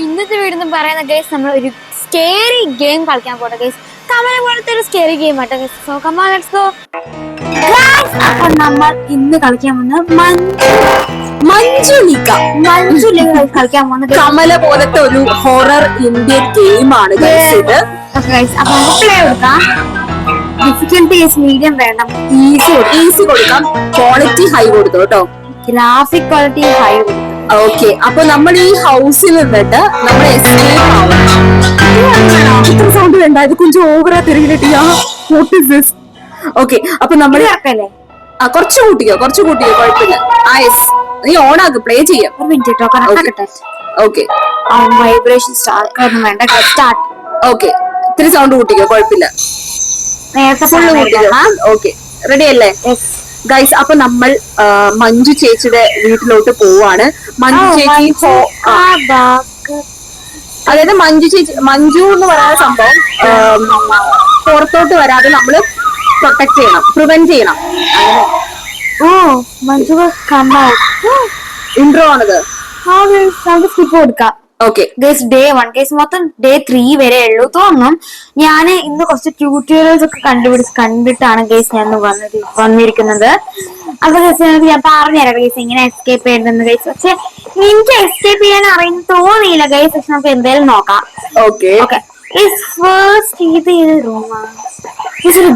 ഇന്നത്തെ വീട് എന്ന് പറയുന്ന ഗൈസ് നമ്മൾ ഒരു സ്കേറി ഗെയിം കളിക്കാൻ പോട്ടെ ഗൈസ് കമല പോലത്തെ ഒരു സ്കേറി ഗെയിം ആട്ടെ guys so come on let's go അപ്പൊ നമ്മൾ ഇന്ന് കളിക്കാൻ പോകുന്നത് മഞ്ജുലിക മഞ്ജു കളിക്കാൻ പോകുന്നത് കമല പോലത്തെ ഒരു ഹൊറർ ഇന്ത്യൻ ഗെയിമാണ് ഗൈസ് ഇത്. ഗൈസ് അപ്പൊ നമുക്ക് പ്ലേ കൊടുക്കാം ഡിഫിക്കൽട്ടി ഗൈസ് മീഡിയം വേണം. ഈസി ഈസി കൊടുക്കാം. ക്വാളിറ്റി ഹൈ കൊടുത്തു കേട്ടോ ഗ്രാഫിക് ക്വാളിറ്റി ഹൈ ഓക്കെ അപ്പൊ നമ്മൾ ഈ ഹൗസിൽ നിന്നിട്ട് നമ്മൾ എസ്കേപ്പ് ആവണം ഇത്ര സൗണ്ട് വേണ്ട ഇത് കൊഞ്ചം ഓവറാ തിരികിട്ടിയാ വാട്ട് ഇസ് ദിസ് ഓക്കെ അപ്പൊ നമ്മൾ ആ കുറച്ച് കൂട്ടിക്കോ കുറച്ച് കൂട്ടിക്കോ കുഴപ്പമില്ല. ആ എസ് നീ ഓൺ ആക്ക് പ്ലേ ചെയ്യാം. ഒരു മിനിറ്റ് കേട്ടോ ഓക്കെ വൈബ്രേഷൻ ഒന്നും വേണ്ട സ്റ്റാർട്ട് ഓക്കെ ഇത്തിരി സൗണ്ട് കൂട്ടിക്കോ കുഴപ്പമില്ല. നേരത്തെ ഫുള്ള് കൂട്ടിക്കോ. ഓക്കെ റെഡി അല്ലേ. ഗൈസ് അപ്പൊ നമ്മൾ മഞ്ജു ചേച്ചിയുടെ വീട്ടിലോട്ട് പോവാണ്. മഞ്ജു ചേച്ചി അതായത് മഞ്ജു ചേച്ചി മഞ്ജു എന്ന് പറയുന്ന സംഭവം പുറത്തോട്ട് വരാതെ നമ്മൾ പ്രൊട്ടക്ട് ചെയ്യണം പ്രിവെന്റ് ചെയ്യണം. Oh Manju come out intro ആണത് സ്കിപ്പ് കൊടുക്കാം. Okay guys day one guys മൊത്തം ഡേ ത്രീ വരെ ഉള്ളൂ. തോന്നും ഞാൻ ഇന്ന് കുറച്ച് ട്യൂട്ടോറിയൽസ് ഒക്കെ കണ്ടുപിടിച്ച് കണ്ടിട്ടാണ് ഗേസ് ഞാൻ വന്നിരിക്കുന്നത്. അപ്പൊ ഗേസ് ഞാൻ പറഞ്ഞുതരാം ഗേസ് എങ്ങനെ എസ്കേപ്പ് ചെയ്യണമെന്ന് ഗേസ് പക്ഷെ എനിക്ക് എസ്കേപ്പ് ചെയ്യാൻ അറിയുന്ന തോന്നിയില്ല ഗേസ് പക്ഷെ നമുക്ക് എന്തായാലും നോക്കാം. ഓക്കെ ഓക്കെ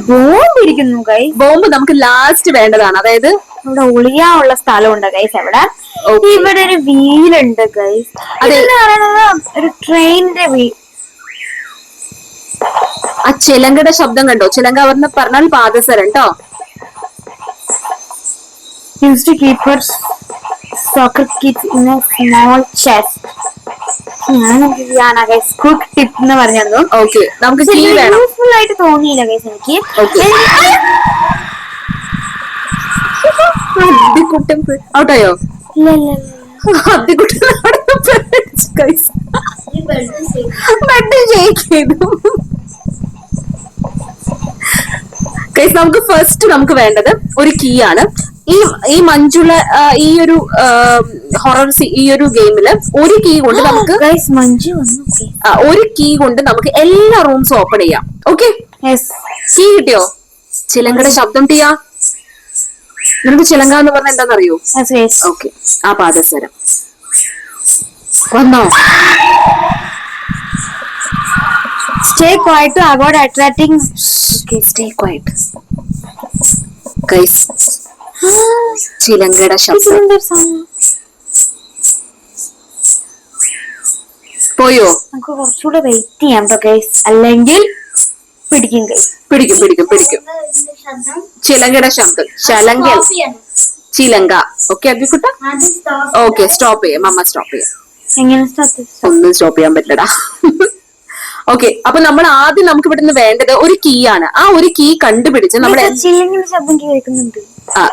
ബോംബ് ഇരിക്കുന്നു ഗൈസ് ബോംബ് നമുക്ക് ലാസ്റ്റ് വേണ്ടതാണ്. അതായത് ഇവിടെ ഒളിയാനുള്ള സ്ഥലമുണ്ട് ഗൈസ് എവിടെ ഇവിടെ ഒരു വീലുണ്ട് ഗൈസ് അതെ. അതെന്ന് പറയുന്നത് ഒരു ട്രെയിനിന്റെ വീ ആ ചിലങ്കയുടെ ശബ്ദം കണ്ടോ? ചിലങ്ക പറഞ്ഞ പറഞ്ഞാൽ പാദസരം കേട്ടോ used to kit in a small chest. ഞാൻ ക്വിക്ക് ടിപ്പ് എന്ന് പറഞ്ഞു ഓക്കെ നമുക്ക് കീ വേണം. യൂസ്ഫുൾ ആയിട്ട് തോന്നിയില്ല ഗൈസ് എനിക്ക്. അദ്ദിക്കുട്ടൻ ഔട്ടായോ അദ്ദിക്കുട്ടൻ ബെഡ് ഷേക്ക് ചെയ്തു. നമുക്ക് ഫസ്റ്റ് നമുക്ക് വേണ്ടത് ഒരു കീ ആണ്. ഈ ഈ മഞ്ജുള ഈ ഒരു ഹൊറർ ഈ ഒരു ഗെയിമിൽ ഒരു കീ കൊണ്ട് നമുക്ക് ഒരു കീ കൊണ്ട് നമുക്ക് എല്ലാ റൂംസും ഓപ്പൺ ചെയ്യാം. ഓക്കെ കീ കിട്ടിയോ? ചിലങ്കയുടെ ശബ്ദം ടിയാ? നിനക്ക് ചിലങ്ക എന്ന് പറഞ്ഞാൽ എന്താണെന്നറിയോ ഓക്കെ ആ പാദസരം. വന്നോ? Stay quiet to avoid attracting stay quiet guys ചിലങ്കയുടെ ശബ്ദം. പോയോ? നമുക്ക് കുറച്ചുകൂടെ വെയിറ്റ് ചെയ്യാം ഗൈസ് അല്ലെങ്കിൽ പിടിക്കും ഗൈസ് പിടിക്കും പിടിക്കും പിടിക്കും. ചിലങ്കയുടെ ശബ്ദം. ശലങ്ക ചിലങ്ക ഓക്കെ അഭിക്കുട്ട ഓക്കെ സ്റ്റോപ്പ് ചെയ്യാം. അമ്മ സ്റ്റോപ്പ് ചെയ്യാം. എങ്ങനെ ഒന്നും സ്റ്റോപ്പ് ചെയ്യാൻ പറ്റില്ലടാ. ഓക്കെ അപ്പൊ നമ്മൾ ആദ്യം നമുക്ക് ഇവിടുന്ന് വേണ്ടത് ഒരു കീ ആണ്. ആ ഒരു കീ കണ്ടുപിടിച്ച് നമ്മൾ ശബ്ദം കേൾക്കുന്നുണ്ട്. ആ.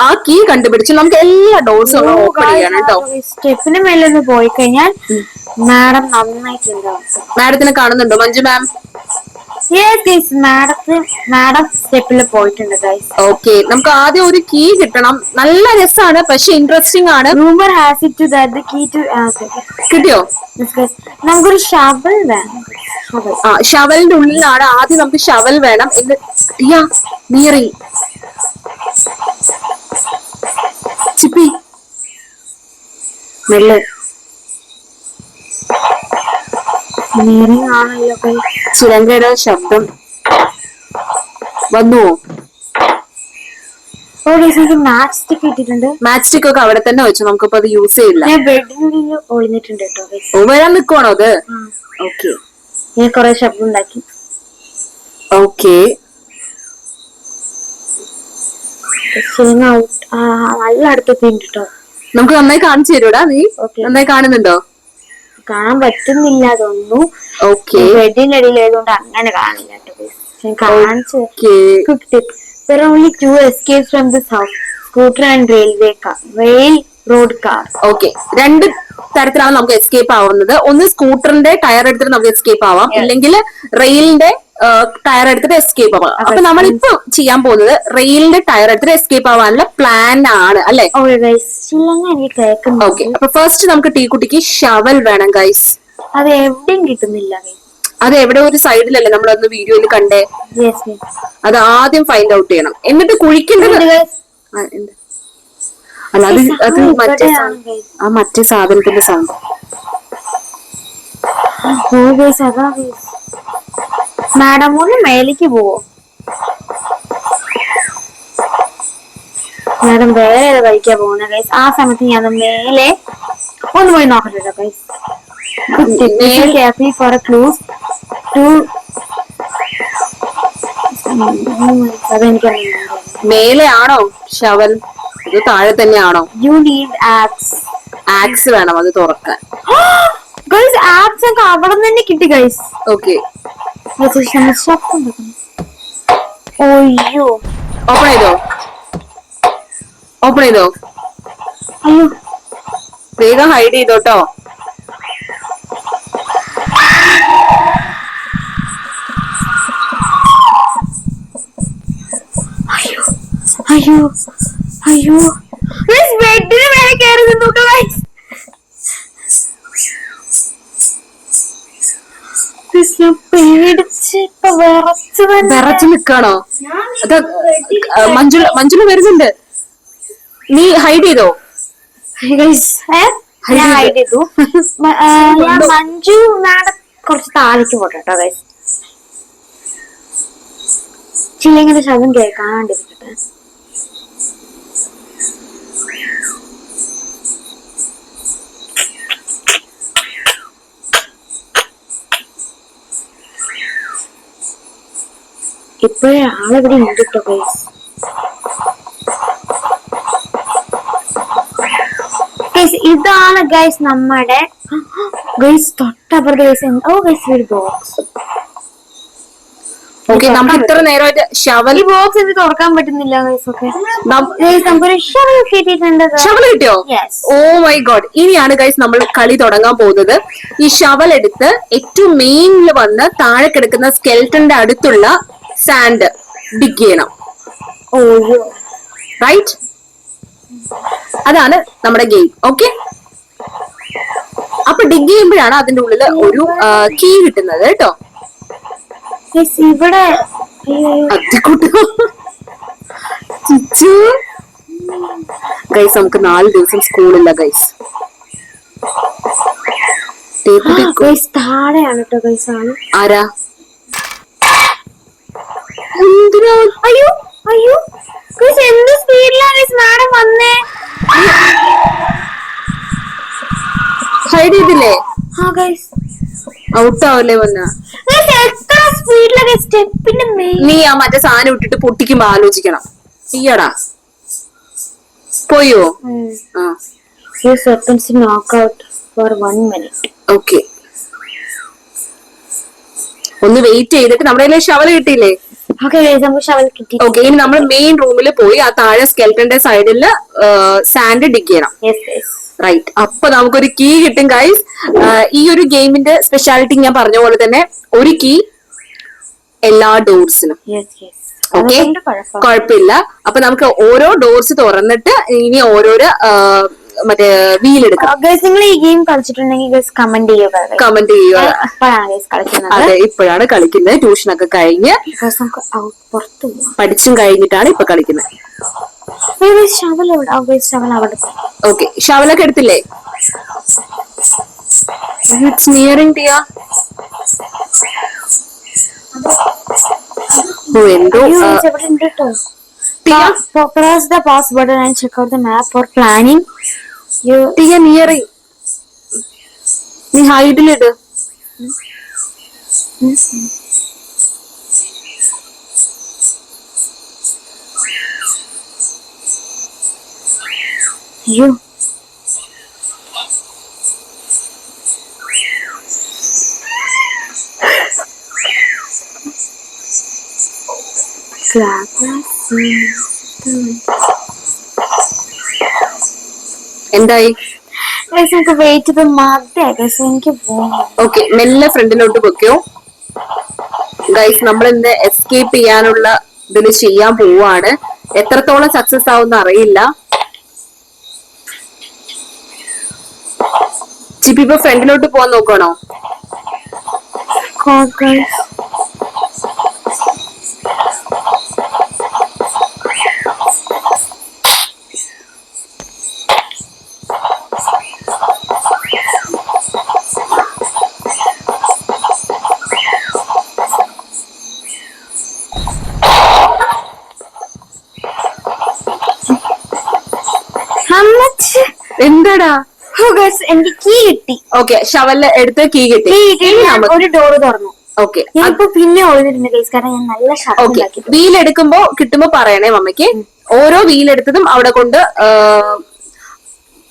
ആ കീ കണ്ടുപിടിച്ച് നമുക്ക് എല്ലാ ഡോർസും ഓപ്പൺ ചെയ്യണം കേട്ടോ സ്റ്റെപ്പിന് മേലെ ഒന്ന് പോയി കഴിഞ്ഞാൽ മാഡം നന്നായിട്ടുണ്ടാവും മാഡത്തിനെ കാണുന്നുണ്ടോ? മഞ്ജു മാം മാഡത്തിന് മാഡം സ്റ്റെപ്പിൽ പോയിട്ടുണ്ട് ഗൈസ് ഓക്കെ നമുക്ക് ആദ്യം ഒരു കീ കിട്ടണം. നല്ല രസമാണ് പക്ഷെ ഇൻട്രസ്റ്റിംഗ് ആണ്. Rumour has it that key to കിട്ടിയോ? നമുക്കൊരു ഷവൽ വേണം. ആ ഷവലിന്റെ ഉള്ളിലാണ് ആദ്യം നമുക്ക് ഷവൽ വേണം. എന്ന് ടിയാ നീറി ചിപ്പി. മെല്ലെ നീറിങ് ആണല്ലോ ചിലങ്കയുടെ ശബ്ദം. ഗൈസ് മാച്ച് സ്റ്റിക്ക് കിട്ടിയിട്ടുണ്ട്. മാച്ച് സ്റ്റിക്ക് ഒക്കെ അവിടെ തന്നെ വെച്ചു. നമുക്കിപ്പോ അത് യൂസ് ചെയ്യില്ല. ഞാൻ ബെഡിനുള്ളിൽ ഒളിഞ്ഞിട്ടുണ്ട് കേട്ടോ വരാൻ നിക്കുവാണോ അത്? ഓക്കെ ഞാൻ കുറെ ശബ്ദം ഉണ്ടാക്കി. ഓക്കെ നല്ല അടുത്തെത്തിയിട്ടുണ്ട് കേട്ടോ. നമുക്ക് നന്നായി കാണിച്ചു തരൂടാ നീ. നന്നായി കാണുന്നുണ്ടോ? കാണാൻ പറ്റുന്നില്ല തോന്നുന്നു. ഓക്കെ ബെഡിന്റെ അടിയിൽ ആയതുകൊണ്ട് അങ്ങനെ കാണില്ല. കാണിച്ചു okay Quick tip. There are only two escapes from this house. Scooter and railway car. Rail road car. Okay രണ്ട് തരത്തിലാണ് നമുക്ക് എസ്കേപ്പ് ആവുന്നത്. ഒന്ന് സ്കൂട്ടറിന്റെ ടയർ എടുത്തിട്ട് നമുക്ക് എസ്കേപ്പ് ആവാം. അല്ലെങ്കിൽ ഇല്ലെങ്കിൽ റെയിലിന്റെ ടയർ എടുത്തിട്ട് എസ്കേപ്പ് ആവാം. അപ്പൊ നമ്മളിപ്പോ ചെയ്യാൻ പോകുന്നത് റെയിലിന്റെ ടയർ എടുത്തിട്ട് എസ്കേപ്പ് ആവാനുള്ള പ്ലാൻ ആണ് അല്ലെ? ഓക്കെ അപ്പൊ ഫസ്റ്റ് നമുക്ക് ടീ കുട്ടിക്ക് ഷവൽ വേണം ഗൈസ് അത് എവിടെയും കിട്ടുന്നില്ല അത് എവിടെ ഒരു സൈഡിലല്ലേ നമ്മളൊന്ന് വീഡിയോയിൽ കണ്ടേ? അത് ആദ്യം ഫൈൻഡ് ഔട്ട് ചെയ്യണം. എന്നിട്ട് കുഴിക്കേണ്ടത് എന്ത്? അല്ല അത് അത് മറ്റേ ആ മറ്റേ സാധനത്തിന്റെ സൗണ്ട് ഗൈസ് മാഡം ഒന്ന് മേലേക്ക് പോവോ? മാഡം വേറെ ഏത് വഴിക്കാ പോകുന്നത് ഗൈസ് ആ സമയത്ത് ഞാൻ മേലെ ഒന്ന് പോയി നോക്കട്ടെ guys clues for a clues to അതെനിക്ക് മേലെ ആണോ ഷവൽ? ഇത് താഴെ തന്നെയാണോ? യു നീഡ് ആപ്സ് ആക്സ് വേണം അത് തുറക്കാൻ. ഗൈസ് ആപ്സ് ഒക്കെ അവിടെ തന്നെ കിട്ടി ഗൈസ് ഓക്കെ ഓയ്യോ ഓപ്പൺ ചെയ്തോ? ഓപ്പൺ ചെയ്തോ? വേഗം ഹൈഡ് ചെയ്തോട്ടോ അയ്യോ. അയ്യോ. ബെഡിന് മേലെ കയറി നിന്നു വിറച്ചു നിക്കാണോ? അത് മഞ്ജുള മഞ്ജുള വരുന്നുണ്ട്. നീ ഹൈഡ് ചെയ്തോ? ഹൈഡ് ചെയ്തു. മഞ്ജു മാഡം കുറച്ച് താഴേക്ക് പോട്ടെ കേട്ടോ ഗൈസ് ചില്ലിങ്ങനെ ശബ്ദം കേൾക്കാണ്ടിരിക്കട്ടെ. ഇപ്പോഴേ ആളെവിടെ ഉണ്ട് കേട്ടോ ഗൈസ്. ഗൈസ് ഇതാണ് ഗൈസ് നമ്മുടെ ഗൈസ് തൊട്ടപ്പുറത്ത് ഗൈസ് ഓ ഗൈസ് ഒരു ബോക്സ് ഓക്കെ നമ്മൾ ഇത്ര നേരമായിട്ട് ഷവൽ ഈ ബോക്സ് എനിക്ക് തുറക്കാൻ പറ്റുന്നില്ല ഗൈസ് ഒക്കെ ഗൈസ് നമുക്കൊരു ഷവൽ കിട്ടിയിട്ടുണ്ട് ഷവൽ കിട്ടിയോ. ഓ മൈ ഗോഡ് ഇനിയാണ് ഗൈസ് നമ്മൾ കളി തുടങ്ങാൻ പോകുന്നത്. ഈ ഷവൽ എടുത്ത് ഏറ്റവും മെയിനിൽ വന്ന് താഴെ കിടക്കുന്ന സ്കെൽട്ടന്റെ അടുത്തുള്ള സാൻഡ് ഡിഗ് ചെയ്യണം. റൈറ്റ് അതാണ് നമ്മുടെ ഗെയിം ഓക്കെ അപ്പൊ ഡിഗ് ചെയ്യുമ്പോഴാണ് അതിന്റെ ഉള്ളിൽ ഒരു കീ കിട്ടുന്നത് കേട്ടോ. ഇവിടെ ചിച്ചു. ഗൈസ് നമുക്ക് നാല് ദിവസം സ്കൂളില്ല ഗൈസ് ഗൈസ് താഴെയാണ് കേട്ടോ ഗൈസ് ആണ്. ആരാ? അയ്യോ അയ്യോ. എന്ത് സ്പീഡിലാണ് മാഡം വന്നേ? ഹൈഡ് ചെയ്തില്ലേ? ആ ഗൈസ് ഔട്ട് ആവല്ലേ വന്ന? എത്ര സ്റ്റെപ്പിന്റെ നീ ആ മറ്റേ സാധനം ഇട്ടിട്ട് പൊട്ടിക്കുമ്പോ ആലോചിക്കണം. ചെയ്യടാ പോയോ? ആ. for one ഓക്കെ ഒന്ന് വെയിറ്റ് ചെയ്തിട്ട് നമ്മുടെ കയ്യിൽ ശവല കിട്ടിയില്ലേ? ഓക്കെ ഇനി നമ്മൾ മെയിൻ റൂമിൽ പോയി ആ താഴെ സ്കെൽറ്റന്റെ സൈഡിൽ സാൻഡ് ഡിഗ് ചെയ്യണം. റൈറ്റ് അപ്പൊ നമുക്കൊരു കീ കിട്ടും ഗൈസ് ഈ ഒരു ഗെയിമിന്റെ സ്പെഷ്യാലിറ്റി ഞാൻ പറഞ്ഞ പോലെ തന്നെ ഒരു കീ എല്ലാ ഡോർസിനും. ഓക്കെ കുഴപ്പമില്ല. അപ്പൊ നമുക്ക് ഓരോ ഡോർസ് തുറന്നിട്ട് ഇനി ഓരോരോ മറ്റേ വീൽ എടുക്കാം Uh, നിങ്ങൾ ഈ ഗെയിം കളിച്ചിട്ടുണ്ടെങ്കിൽ ഗൈസ് കമന്റ് ചെയ്യുക കമന്റ് ചെയ്യുക. ഇപ്പോഴാണ് ഗൈസ് കളിക്കുന്നത്. അതെ ഇപ്പോഴാണ് കളിക്കുന്നത്. ട്യൂഷനൊക്കെ കഴിഞ്ഞ് നമുക്ക് പുറത്ത് പഠിച്ചും കഴിഞ്ഞിട്ടാണ് ഇപ്പൊ കളിക്കുന്നത്. ഓക്കെ ഷവലൊക്കെ എടുത്തില്ലേ? ഇറ്റ്സ് നിയറിംഗ് ടിയ ഓ എന്തോ എവിടെ ഉണ്ട് കേട്ടോ ടിയ press the pause button and check out the map for planning. Tiya നിയറി നീ ഹൈഡിലിട്. you എന്തായി? ഗൈസ് നമുക്ക് വെയിറ്റ് ചെയ്ത് ഗൈസ് എനിക്ക് ഓക്കെ മെല്ലെ ഫ്രണ്ടിലോട്ട് പൊക്കോ ഗൈസ് നമ്മൾ ഇന്ന് എസ്കേപ്പ് ചെയ്യാനുള്ള ഇതിൽ ചെയ്യാൻ പോവാണ്. എത്രത്തോളം സക്സസ് ആവുമെന്ന് അറിയില്ല. ചിപ്പി ഇപ്പൊ ഫ്രണ്ടിലോട്ട് പോവാൻ നോക്കണോ God, Oh, എനിക്ക് കീ കിട്ടി. ഓക്കെ ഷവൽ എടുത്ത് കീ കിട്ടി. കീ കിട്ടി. ഞാൻ ഒരു ഡോറ് തുറന്നു. ഓക്കെ ഞാനിപ്പോ പിന്നെ ഒളിഞ്ഞിട്ടുണ്ട് ഗൈസ് കാരണം ഞാൻ നല്ല ഓക്കെ ഉണ്ടാക്കി വീൽ എടുക്കുമ്പോ കിട്ടുമ്പോ പറയണേ മമ്മയ്ക്ക് ഓരോ വീൽ എടുത്തതും അവിടെ കൊണ്ട് ആ,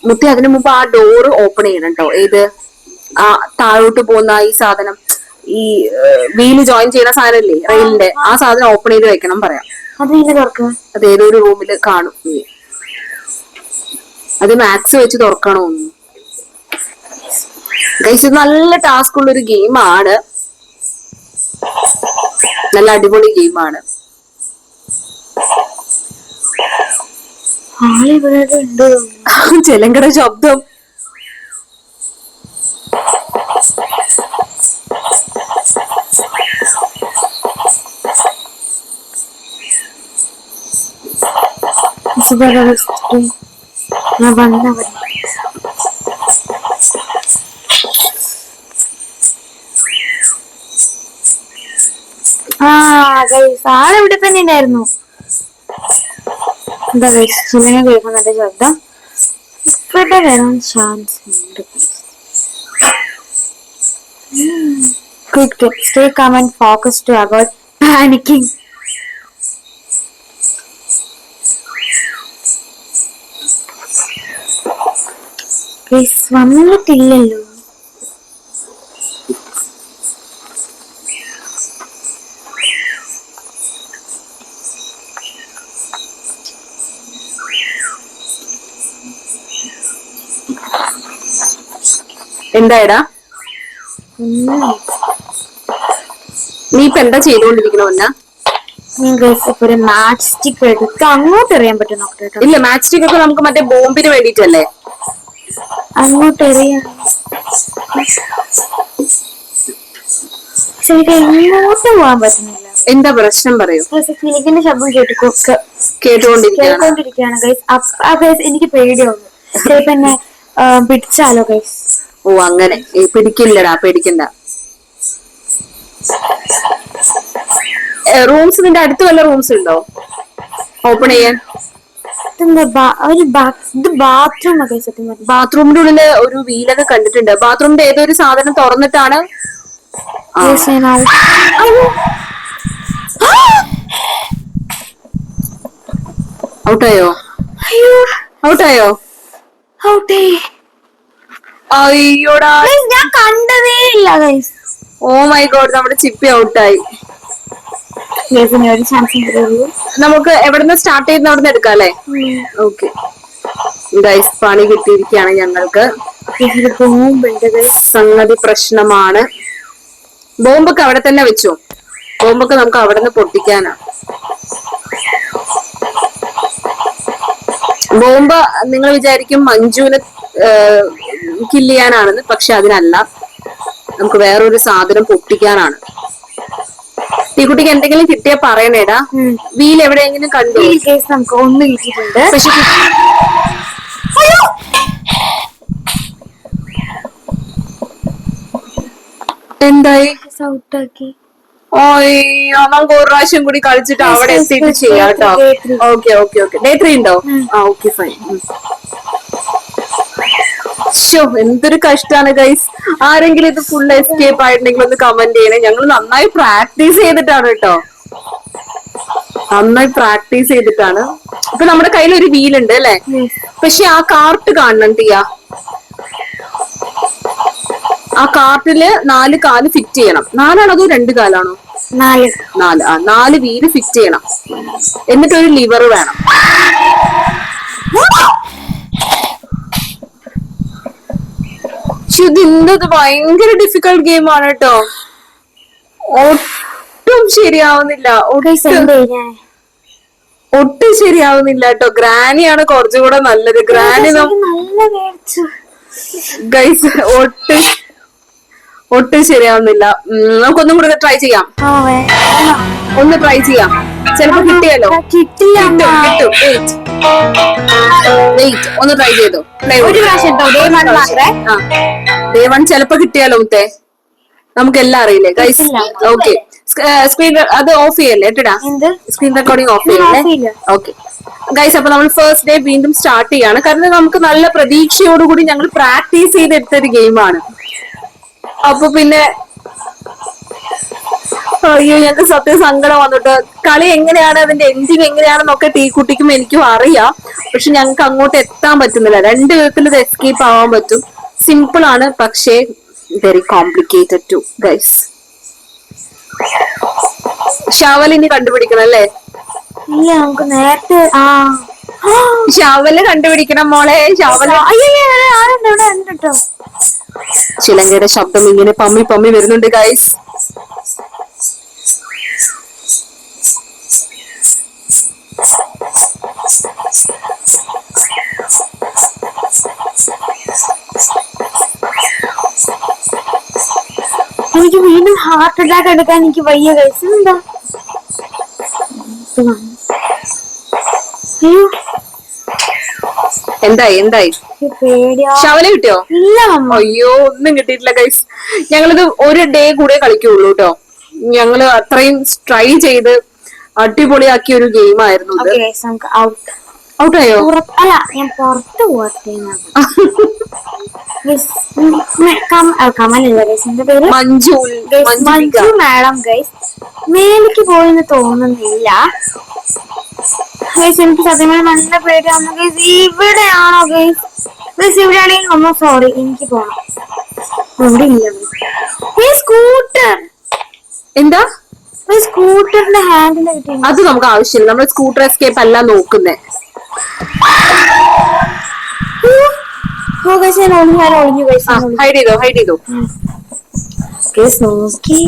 മുത്തി അതിനു മുമ്പ് ആ ഡോറ് ഓപ്പൺ ചെയ്യണം കേട്ടോ ഏത്? ആ താഴോട്ട് പോകുന്ന ഈ സാധനം. ഈ വീൽ ജോയിൻ ചെയ്യുന്ന സാധനല്ലേ? റെയിലിന്റെ ആ. സാധനം ഓപ്പൺ ചെയ്ത് വെക്കണം പറയാം. അത് ഇങ്ങനെ തുറക്കുക അത് ഏതോ ഒരു റൂമിൽ കാണും. നീ. അത് മാക്സ് വെച്ച് തുറക്കണോ ഗൈസ് ഇത് നല്ല ടാസ്ക് ഉള്ള ഒരു ഗെയിമാണ് നല്ല അടിപൊളി ഗെയിമാണ് ചെലങ്കട ശബ്ദം. സുഖം ഞാൻ വന്നവർ ആ ഗൈസ് തന്നെ ഉണ്ടായിരുന്നു. എന്താ ഗൈസ് സുലിനെ കേൾക്കുന്നുണ്ട് ശബ്ദം? ഇവിടെ വരാൻ ചാൻസ് ഉണ്ട്. വന്നിട്ടില്ലല്ലോ. എന്തായടാ. നീ ഇപ്പൊ എന്താ ചെയ്തോണ്ടിരിക്കണ ഒരു മാച്ച് സ്റ്റിക്ക് എടുത്ത് അങ്ങോട്ട് എറിയാൻ പറ്റും നോക്കട്ടെ കേട്ടോ ഇല്ല മാച്ച് സ്റ്റിക് ഒക്കെ നമുക്ക് മറ്റേ ബോംബിന് വേണ്ടിട്ടല്ലേ അങ്ങോട്ട് എങ്ങോട്ട് പോകാൻ പറ്റുന്നില്ല. എന്താ പ്രശ്നം പറയൂ? ശബ്ദം കേട്ടു കേട്ടുകൊണ്ടിരിക്കുകയാണ് ഗൈസ് എനിക്ക് പേടിയാവുന്നു. ചിലപ്പോ എന്നെ ആ, പിടിച്ചാലോ ഗൈസ് ഓ അങ്ങനെ. പിടിക്കില്ലടാ പേടിക്കണ്ട. റൂംസ് നിന്റെ അടുത്ത് വല്ല റൂംസ് ഉണ്ടോ? ഓപ്പൺ ചെയ്യാൻ? ഒരു ബാത്റൂം ബാത്റൂമിന്റെ ഉള്ളിൽ ഒരു വീലൊക്കെ കണ്ടിട്ടുണ്ട്. ബാത്റൂമിന്റെ ഏതോ ഒരു സാധനം തുറന്നിട്ടാണ്. ഔട്ടായോ ഔട്ടായോ ഔട്ടേ അയ്യോടാ. ഞാൻ കണ്ടതേ ഇല്ല ഓ മൈ ഗോഡ് നമ്മുടെ ചിപ്പി ഔട്ടായി. ഒരു ചാൻസ് നമുക്ക് എവിടുന്ന് സ്റ്റാർട്ട് ചെയ്യുന്ന അവിടെ എടുക്കാം അല്ലേ? ഓക്കെ ഗൈസ് പണി കിട്ടിയിരിക്കുകയാണ് ഞങ്ങൾക്ക്. സംഗതി പ്രശ്നമാണ്. ബോംബൊക്കെ അവിടെ തന്നെ വെച്ചു? ബോംബൊക്കെ നമുക്ക് അവിടെ നിന്ന് പൊട്ടിക്കാനാ. ബോംബ് നിങ്ങൾ വിചാരിക്കും മഞ്ജുവിനെ കില്ല് ചെയ്യാനാണെന്ന് പക്ഷെ അതിനല്ല. നമുക്ക് വേറൊരു സാധനം പൊട്ടിക്കാനാണ്. ഈ കുട്ടിക്ക് എന്തെങ്കിലും കിട്ടിയാ പറയണേടാ. വീൽ എവിടെയെങ്കിലും കണ്ടു? നമുക്ക് ഒന്ന് കിട്ടിയിട്ടുണ്ട് പക്ഷെ എന്തായി? ഔട്ടാക്കി ഓയ് നമുക്ക് ഒരു പ്രാവശ്യം കൂടി കളിച്ചിട്ട് അവിടെ എത്തിയിട്ട് ചെയ്യാം കേട്ടോ. Okay okay okay. Day three ഉണ്ടോ? ആ ഓക്കെ ഫൈൻ ഷോ എന്തൊരു കഷ്ടാണ് ഗൈസ് ആരെങ്കിലും ഇത് ഫുൾ എസ്കേപ്പ് ആയിട്ടുണ്ടെങ്കിൽ ഒന്ന് കമന്റ് ചെയ്യണേ. ഞങ്ങൾ നന്നായി പ്രാക്ടീസ് ചെയ്തിട്ടാണ് കേട്ടോ. നന്നായി പ്രാക്ടീസ് ചെയ്തിട്ടാണ്. ഇപ്പൊ നമ്മുടെ കയ്യിൽ ഒരു വീൽ ഉണ്ട് അല്ലെ. പക്ഷെ ആ കാർട്ട് കാണണം ടിയ. ആ കാർട്ടിൽ നാല് കാൽ ഫിറ്റ് ചെയ്യണം. നാലാണോ അതോ രണ്ട് കാലാണോ? നാല്. നാല്. ആ നാല് വീൽ ഫിറ്റ് ചെയ്യണം. എന്നിട്ട് ഒരു ലിവർ വേണം. പക്ഷെ ഇത് എന്തത് ഭയങ്കര ഡിഫിക്കൽട്ട് ഗെയിം ആണ് കേട്ടോ ഒട്ടും ശരിയാവുന്നില്ല. ഒട്ടും ശരിയാവുന്നില്ല കേട്ടോ ഗ്രാനിയാണ് കുറച്ചുകൂടെ നല്ലത്. ഗ്രാനി ഗൈസ് ഒട്ടും ഒട്ടും ശരിയാവുന്നില്ല. നമുക്കൊന്നും കൂടെ ട്രൈ ചെയ്യാം. ഒന്ന് ട്രൈ ചെയ്യാം. ചിലപ്പോ കിട്ടിയല്ലോ കിട്ടില്ല കിട്ടും. കിട്ടും. വെയിറ്റ് ഒന്ന് ട്രൈ ചെയ്തോ. ഒരു. പ്രാവശ്യം കേട്ടോ ഡേ വൺ മാത്രമേ ആ. ഡേ വൺ ചിലപ്പോ കിട്ടിയാലോ മുത്തേ? നമുക്ക് എല്ലാം അറിയില്ലേ ഗൈസ് ഓക്കെ സ്ക്രീൻ അത് ഓഫ് ചെയ്യല്ലേ? കേട്ടിടാ സ്ക്രീൻ റെക്കോർഡിംഗ് ഓഫ് ചെയ്യല്ലേ? ചെയ്യില്ല. ഓക്കെ ഗൈസ് അപ്പൊ നമ്മൾ ഫസ്റ്റ് ഡേ വീണ്ടും സ്റ്റാർട്ട് ചെയ്യാണ്. കാരണം നമുക്ക് നല്ല പ്രതീക്ഷയോടുകൂടി ഞങ്ങൾ പ്രാക്ടീസ് ചെയ്തെടുത്ത ഒരു ഗെയിമാണ് അപ്പൊ പിന്നെ അയ്യോ ഞങ്ങൾക്ക് സത്യം സങ്കടം വന്നിട്ട്. കളി എങ്ങനെയാണ് അതിന്റെ എൻഡിങ് എങ്ങനെയാണെന്നൊക്കെ ടീ കുട്ടിക്കും എനിക്കും അറിയാം. പക്ഷെ ഞങ്ങൾക്ക് അങ്ങോട്ട് എത്താൻ പറ്റുന്നില്ല. രണ്ട് വിധത്തിൽ ഇത് എസ്കേപ്പ് ആവാൻ പറ്റും. സിമ്പിൾ ആണ് പക്ഷേ വെരി കോംപ്ലിക്കേറ്റഡ് ടു ഗൈസ് ഷവലിനി കണ്ടുപിടിക്കണം അല്ലേ? ഇല്ല നമുക്ക് നേരത്തെ ആ. ഷവൽ കണ്ടുപിടിക്കണം മോളെ. ഷവൽ ചിലങ്കയുടെ ശബ്ദം ഇങ്ങനെ പമ്മി പമ്മി വരുന്നുണ്ട് ഗൈസ് എനിക്ക് വീണ്ടും ഹാർട്ട് അറ്റാക്ക് എടുക്കാൻ എനിക്ക് വയ്യ കഴിച്ചു എന്താ എന്തായി എന്തായി? ശവല കിട്ടിയോ? അയ്യോ ഒന്നും കിട്ടിയിട്ടില്ല ഗൈസ് ഞങ്ങളിത് ഒരു ഡേ കൂടെ കളിക്കുള്ളൂ കേട്ടോ ഞങ്ങൾ അത്രയും ട്രൈ ചെയ്ത് അടിപൊളിയാക്കിയ ഒരു ഗെയിം ആയിരുന്നു ഇത്. ഔട്ടായോ? അല്ല ഞാൻ പുറത്ത് പോകട്ടെ മഞ്ജു മഞ്ജു മാഡം ഗൈസ് മേലേക്ക് പോയെന്ന് തോന്നുന്നില്ല. ഗൈസ് എനിക്ക് സത്യമായി നല്ല പേടിയാണ് ഗൈസ് ഇവിടെയാണോ ഗൈസ് ഗൈസ് ഇവിടെയാണെങ്കിൽ അമ്മ സോറി എനിക്ക് പോണം. ഇവിടെ ഇല്ല സ്കൂട്ടർ എന്താ? സ്കൂട്ടറിന്റെ ഹാൻഡിൽ അത് നമുക്ക് ആവശ്യമില്ല. നമ്മൾ സ്കൂട്ടർ എസ്കേപ്പ് അല്ല നോക്കുന്നേ. ഹൈഡ് ചെയ്തോ ഹൈഡ് ചെയ്തോ നോക്കി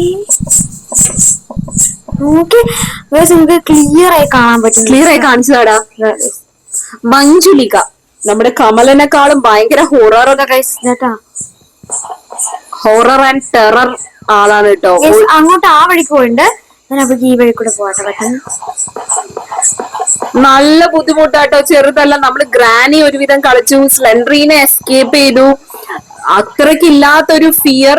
നോക്കി നമുക്ക് ക്ലിയർ ആയി കാണാൻ പറ്റും ക്ലിയർ ആയി കാണിച്ചതാടാ. മഞ്ജുലിക. നമ്മുടെ കമലനെക്കാളും ഭയങ്കര ഹൊറർ ഗൈസ് കേട്ടാ ഹൊറർ ആൻഡ് ടെറർ ആളാണ് കേട്ടോ. അങ്ങോട്ട് ആ വഴിക്ക് പോയിണ്ട് ഞാൻ അപ്പൊ ഈ വഴി കൂടെ പോകട്ടെ പെട്ടെന്ന്. നല്ല ബുദ്ധിമുട്ടാട്ടോ. ചെറുതല്ല നമ്മൾ ഗ്രാനി ഒരുവിധം കളിച്ചു സ്ലെൻഡറിനെ എസ്കേപ്പ് ചെയ്തു. അത്രക്കില്ലാത്തൊരു ഫിയർ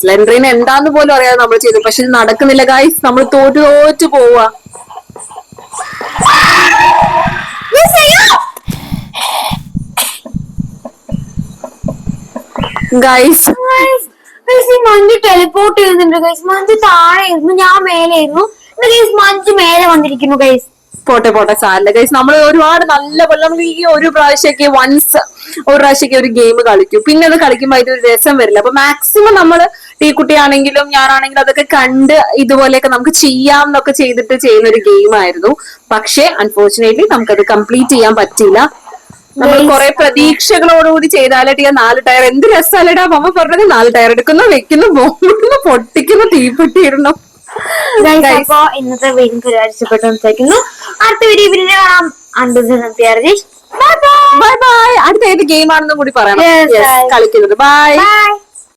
സ്ലെൻഡറിന് എന്താന്ന് പോലും അറിയാതെ നമ്മൾ ചെയ്തു. പക്ഷെ ഇത് നടക്കുന്നില്ല ഗായ്സ് നമ്മൾ തോറ്റു തോറ്റു പോവാ ഗൈസ് മഞ്ഞ് ടെലിപ്പോർട്ട് ചെയ്യുന്നുണ്ട് ഗൈസ് മഞ്ഞ് താഴെ ആയിരുന്നു ഞാൻ മേലെ ഇരുന്നു ഗൈസ് മഞ്ജു മേലെ വന്നിരിക്കുന്നു ഗൈസ് പോട്ടെ പോട്ടെ സാറില്ല ഗൈസ് നമ്മൾ ഒരുപാട് നല്ല പോലെ നമ്മൾ ഈ ഒരു പ്രാവശ്യമൊക്കെ വൺസ് ഒരു പ്രാവശ്യമൊക്കെ ഒരു ഗെയിം കളിക്കും. പിന്നെ അത് കളിക്കുമ്പോൾ അതിന്റെ ഒരു രസം വരില്ല. അപ്പൊ മാക്സിമം നമ്മൾ ടീക്കുട്ടിയാണെങ്കിലും ഞാനാണെങ്കിലും അതൊക്കെ കണ്ട് ഇതുപോലെയൊക്കെ നമുക്ക് ചെയ്യാം എന്നൊക്കെ ചെയ്തിട്ട് ചെയ്യുന്ന ഒരു ഗെയിം ആയിരുന്നു. പക്ഷേ അൺഫോർച്ചുനേറ്റ്ലി നമുക്കത് കംപ്ലീറ്റ് ചെയ്യാൻ പറ്റിയില്ല. നമ്മൾ കുറെ പ്രതീക്ഷകളോടുകൂടി ചെയ്താലേ നാല് ടയർ. എന്ത് രസമല്ലേടാ അമ്മ പറഞ്ഞത് നാല് ടയർ എടുക്കുന്നു വെക്കുന്നു ബോംബിടുന്നു പൊട്ടിക്കുന്നു തീപ്പെട്ടി ഇടണം ഗൈസ് അപ്പോ ഇന്നത്തെ വീണ്ടും പരിപാടിച്ചപ്പെട്ട് സംസാരിക്കുന്നു അടുത്ത വീഡിയോ പിന്നെ കാണാം. അണ്ടു ബൈ ബൈ അടുത്ത ഏത് ഗെയിം ആണെന്നും കൂടി പറയാം കളിക്കുന്നത്. Bye bye